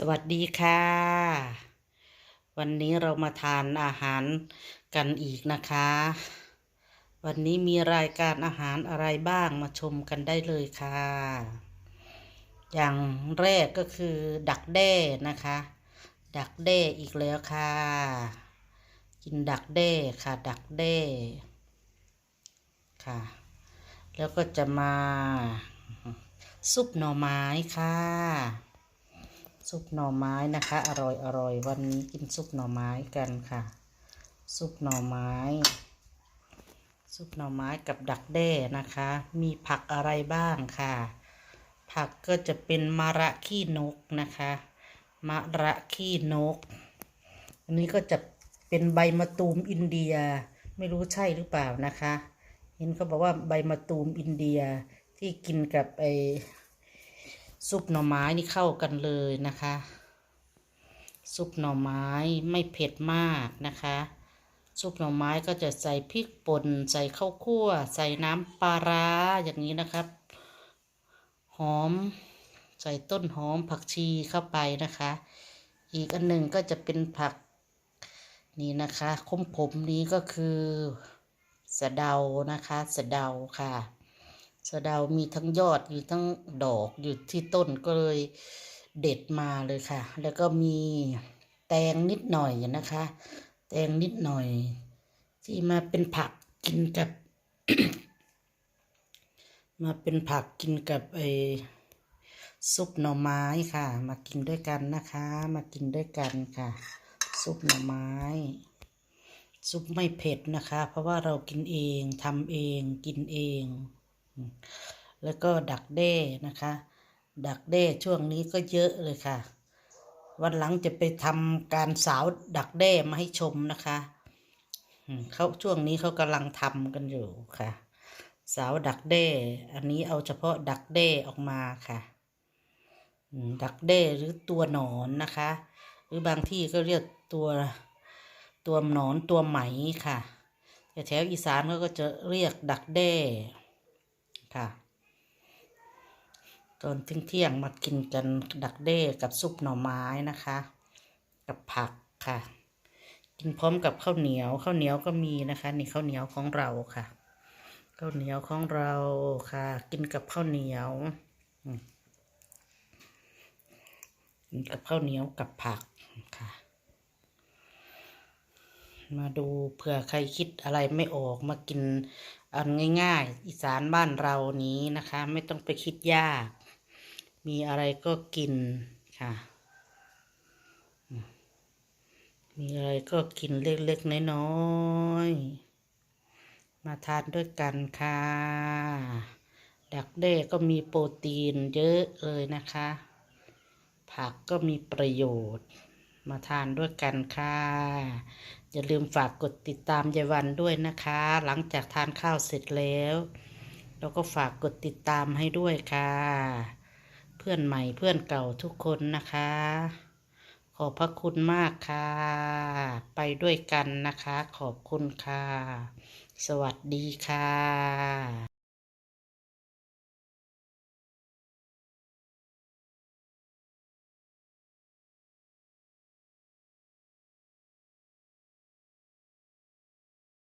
สวัสดีค่ะ วันนี้เรามาทานอาหารกันอีกนะคะ วันนี้มีรายการอาหารอะไรบ้างมาชมกันได้เลยค่ะ อย่างแรกก็คือดักแด้นะคะ ดักแด้อีกแล้วค่ะ กินดักแด้ค่ะ ดักแด้ค่ะ แล้วก็จะมา ซุปหน่อไม้ค่ะ ซุปหน่อไม้นะคะ อร่อยอร่อยวันนี้กินซุปหน่อไม้กันค่ะ ซุปหน่อไม้ ซุปหน่อไม้กับดักแด้นะคะ มีผักอะไรบ้างค่ะ ผักก็จะเป็นมะระขี้นกนะคะมะระขี้นก อันนี้ก็จะเป็นใบมะตูมอินเดีย ไม่รู้ใช่หรือเปล่านะคะ เห็นเขาบอกว่าใบมะตูมอินเดียที่กินกับไอ ซุปหน่อไม้นี่เข้ากันเลยนะคะ ซุปหน่อไม้ไม่เผ็ดมากนะคะ ซุปหน่อไม้ก็จะใส่พริกป่นใส่ข้าวคั่ว ใส่น้ำปลาร้าอย่างนี้นะครับ หอม ใส่ต้นหอมผักชีเข้าไปนะคะ อีกอันหนึ่งก็จะเป็นผักนี่นะคะคมผมนี้ก็คือสะเดานะคะ สะเดาค่ะ สะเดามีทั้งยอดอยู่ทั้งดอกอยู่ที่ต้นก็เลยเด็ดมาเลยค่ะ แล้วก็มีแตงนิดหน่อยนะคะ แตงนิดหน่อย ที่มาเป็นผักกินกับ มาเป็นผักกินกับไอซุปหน่อไม้ค่ะ มากินด้วยกันนะคะ มากินด้วยกันค่ะ ซุปหน่อไม้ ซุปไม่เผ็ดนะคะ เพราะว่าเรากินเองทำเองกินเอง แล้วก็ดักแด้นะคะ ดักแด้ช่วงนี้ก็เยอะเลยค่ะ วันหลังจะไปทำการสาวดักแด้มาให้ชมนะคะเขาช่วงนี้เขากำลังทำกันอยู่ค่ะ สาวดักแด้ อันนี้เอาเฉพาะดักแด้ออกมาค่ะดักแด้หรือตัวหนอนนะคะ หรือบางที่ก็เรียกตัวตัวหนอนตัวไหมค่ะแต่แถวอีสานเขาก็จะเรียกดักแด้ ค่ะ ตอนเที่ยงมากินกันดักเด้กับซุปหน่อไม้นะคะ กับผักค่ะ กินพร้อมกับข้าวเหนียวข้าวเหนียวก็มีนะคะ นี่ข้าวเหนียวของเราค่ะข้าวเหนียวของเราค่ะ กินกับข้าวเหนียวกินกับข้าวเหนียวกับผักค่ะ มาดูเผื่อใครคิดอะไรไม่ออกมากินอันง่าย ๆ อีสานบ้านเรานี้นะคะ ไม่ต้องไปคิดยาก มีอะไรก็กินค่ะ มีอะไรก็กินเล็กๆน้อยๆมาทานด้วยกันค่ะ ดักแด้ก็มีโปรตีนเยอะเลยนะคะ ผักก็มีประโยชน์ มาทานด้วยกันค่ะ อย่าลืมฝากกดติดตามยายวันด้วยนะคะ หลังจากทานข้าวเสร็จแล้ว แล้วก็ฝากกดติดตามให้ด้วยค่ะ เพื่อนใหม่เพื่อนเก่าทุกคนนะคะ ขอบพระคุณมากค่ะ ไปด้วยกันนะคะ ขอบคุณค่ะ สวัสดีค่ะ